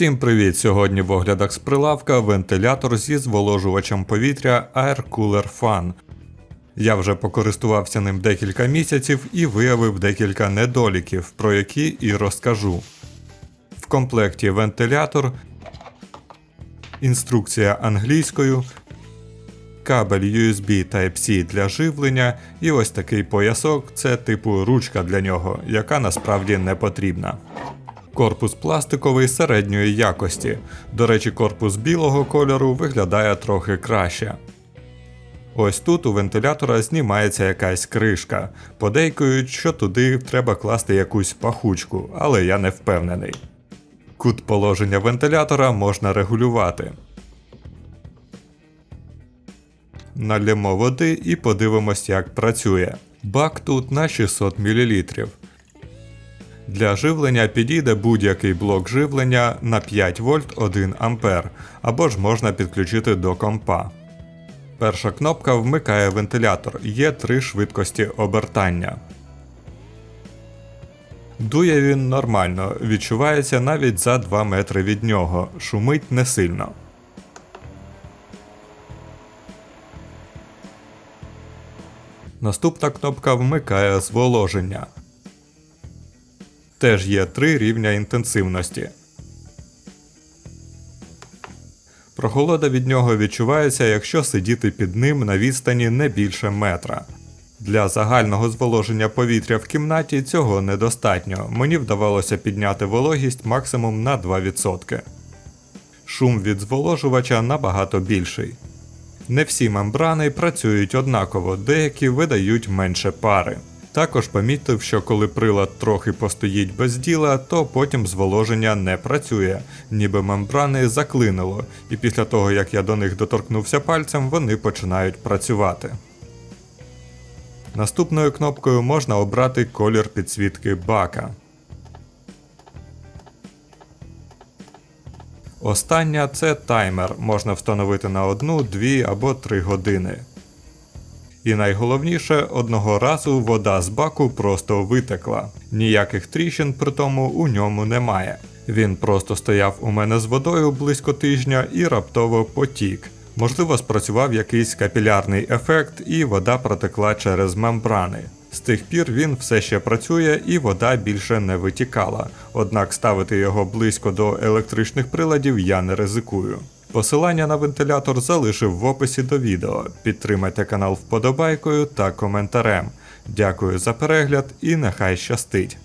Всім привіт! Сьогодні в оглядах з прилавка вентилятор зі зволожувачем повітря Air Cooler Fan. Я вже покористувався ним декілька місяців і виявив декілька недоліків, про які і розкажу. В комплекті вентилятор, інструкція англійською, кабель USB Type-C для живлення і ось такий поясок це типу ручка для нього, яка насправді не потрібна. Корпус пластиковий середньої якості. До речі, корпус білого кольору виглядає трохи краще. Ось тут у вентилятора знімається якась кришка. Подейкують, що туди треба класти якусь пахучку, але я не впевнений. Кут положення вентилятора можна регулювати. Налємо води і подивимось, як працює. Бак тут на 600 мл. Для живлення підійде будь-який блок живлення на 5 вольт 1 А, або ж можна підключити до компа. Перша кнопка вмикає вентилятор, є три швидкості обертання. Дує він нормально, відчувається навіть за 2 метри від нього, шумить не сильно. Наступна кнопка вмикає зволоження. Теж є три рівня інтенсивності. Прохолода від нього відчувається, якщо сидіти під ним на відстані не більше метра. Для загального зволоження повітря в кімнаті цього недостатньо. Мені вдавалося підняти вологість максимум на 2%. Шум від зволожувача набагато більший. Не всі мембрани працюють однаково, деякі видають менше пари. Також помітив, що коли прилад трохи постоїть без діла, то потім зволоження не працює, ніби мембрани заклинило, і після того як я до них доторкнувся пальцем, вони починають працювати. Наступною кнопкою можна обрати колір підсвітки бака. Остання це таймер, можна встановити на 1, 2 або 3 години. І найголовніше, одного разу вода з баку просто витекла. Ніяких тріщин при тому у ньому немає. Він просто стояв у мене з водою близько тижня і раптово потік. Можливо, спрацював якийсь капілярний ефект, і вода протекла через мембрани. З тих пір він все ще працює і вода більше не витікала, однак ставити його близько до електричних приладів я не ризикую. Посилання на вентилятор залишив в описі до відео. Підтримайте канал вподобайкою та коментарем. Дякую за перегляд і нехай щастить!